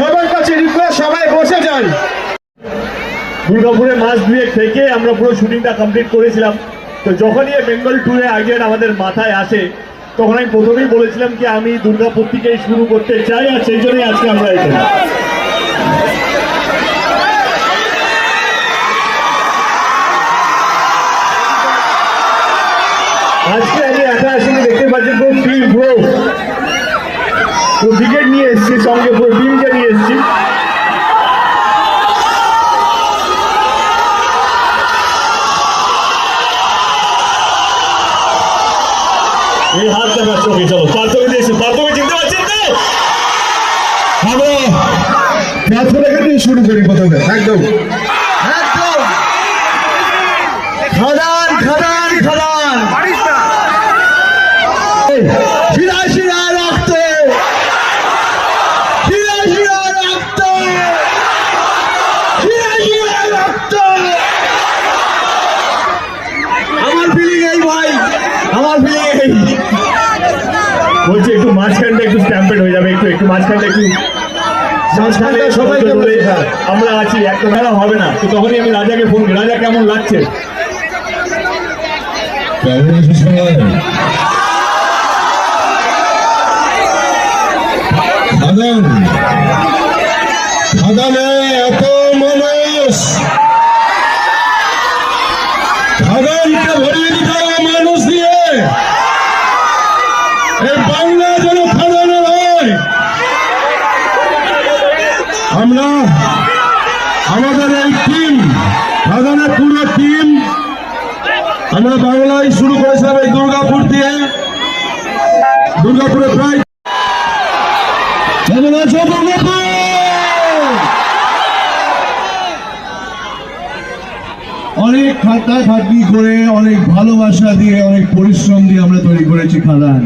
ভাই দুর্গাপুরে মাস দুয়েক থেকে আমরা পুরো শুটিংটা কমপ্লিট করেছিলাম। তো যখনই বেঙ্গল ট্যুরে আইডিয়াটা আমাদের মাথায় আসে, তখন আমি প্রথমেই বলেছিলাম কি, আমি দুর্গাপুর থেকেই শুরু করতে চাই আর সেই জন্যই আজকে আমরা এখানে। আজকে আমি একা আসলে দেখতে পাচ্ছি পুরো টিম পুরো পুরো ক্রিকেট নিয়ে এসেছি সঙ্গে পুরো টিমকে নিয়ে এসেছি। এই হাত দেখার চোখে চলো। পার্থকে দিয়েছি পার্থকে চিনতে পারছেন তো? আমরা প্রার্থনাকে দিয়ে শুরু করি প্রথমে একদম। একদম। খাদান খাদান খাদান শিরা শিরা রক্ত শিরা শিরা রক্ত শিরা শিরা রক্ত আমার ফিলিং এই ভাই আমার ফিলিং এই বলছি একটু মাঝখানটা একটু স্ট্যাম্পেড হয়ে যাবে একটু একটু মাঝখানটা একটু। আমরা আছি একটা মেলা হবে না। তো তখনই আমি রাজাকে ফোন করি রাজা কেমন লাগছে? খাদান। খাদানে এত মানুষ খাদানকে ভরিয়ে দিতে মানুষ। দিয়ে বাংলা যেন হয়। আমরা আমাদের এই টিম খাদানের পুরো টিম আমরা বাংলায় শুরু করেছিলাম এই দুর্গাপুর দিয়ে। দুর্গাপুরে প্রায় কেমন আছো দুর্গাপুর অনেক খাতা খাটনি করে অনেক ভালোবাসা দিয়ে, অনেক পরিশ্রম দিয়ে আমরা তৈরি করেছি খাদান।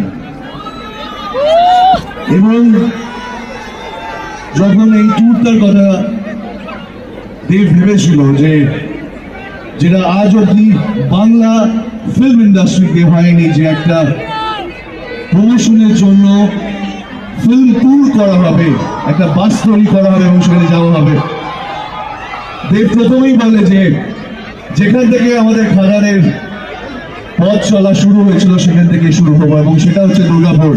এবং যখন এই ট্যুরটার কথা দেব ভেবেছিল যে, যেটা আজ অব্দি বাংলা ফিল্ম ইন্ডাস্ট্রিতে হয়নি যে একটা প্রমোশনের জন্য ফিল্ম ট্যুর করা হবে, একটা বাস তৈরি করা হবে এবং সেখানে যাওয়া হবে। দেব প্রথমেই বলে যে যেখান থেকে আমাদের খাদানের পথ চলা শুরু হয়েছিল, সেখান থেকে শুরু হব, এবং সেটা হচ্ছে দুর্গাপুর।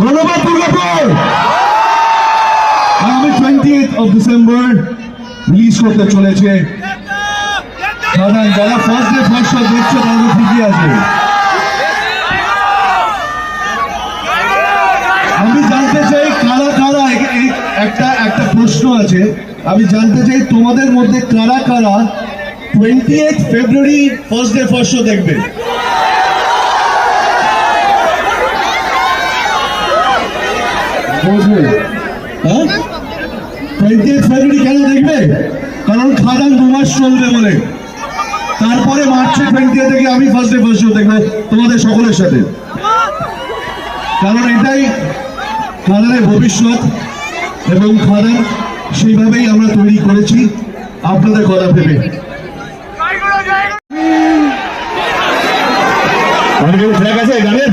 ধন্যবাদ, দুর্গাপুর! আগামী টোয়েন্টি অফ ডিসেম্বর রিলিজ করতে চলেছে খাদান। যারা ফার্স্ট ডে ফার্স্ট শো দেখছে ঠিকই আছে। আমি জানতে চাই কারা কারা একটা একটা প্রশ্ন আছে। আমি জানতে চাই তোমাদের মধ্যে কারা কারা twenty eight February first day first show দেখবে হ্যাঁ? টোয়েন্টি এইট ফেব্রুয়ারি কেন দেখবে? কারণ খাদান দু মাস চলবে বলে। তারপরে মার্চে টোয়েন্টি থেকে আমি ফার্স্ট ডে ফার্স্ট শো দেখব তোমাদের সকলের সাথে। কারণ এটাই খাদানের ভবিষ্যৎ এবং খাদান সেইভাবেই আমরা তৈরি করেছি। আপনাদের কথা ভেবে। অনেক ফ্ল্যাগ আছে গানের